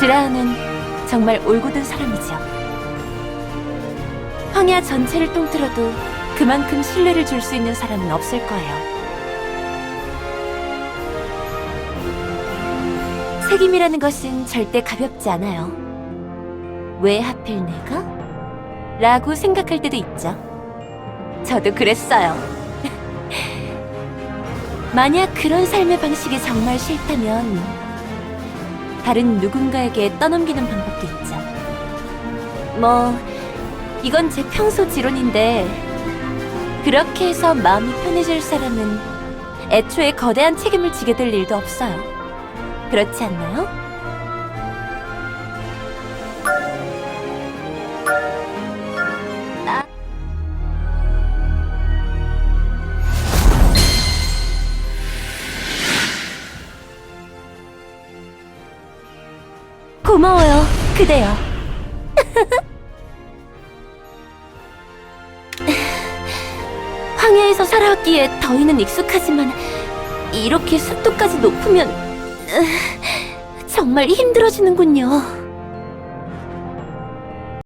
드라은은 정말 올곧은 사람이죠. 황야 전체를 통틀어도 그만큼 신뢰를 줄 수 있는 사람은 없을 거예요. 책임이라는 것은 절대 가볍지 않아요. 왜 하필 내가? 라고 생각할 때도 있죠. 저도 그랬어요. 만약 그런 삶의 방식이 정말 싫다면 다른 누군가에게 떠넘기는 방법도 있죠. 뭐, 이건 제 평소 지론인데 그렇게 해서 마음이 편해질 사람은 애초에 거대한 책임을 지게 될 일도 없어요. 그렇지 않나요? 고마워요, 그대여. 황야에서 살아왔기에 더위는 익숙하지만 이렇게 습도까지 높으면 으, 정말 힘들어지는군요.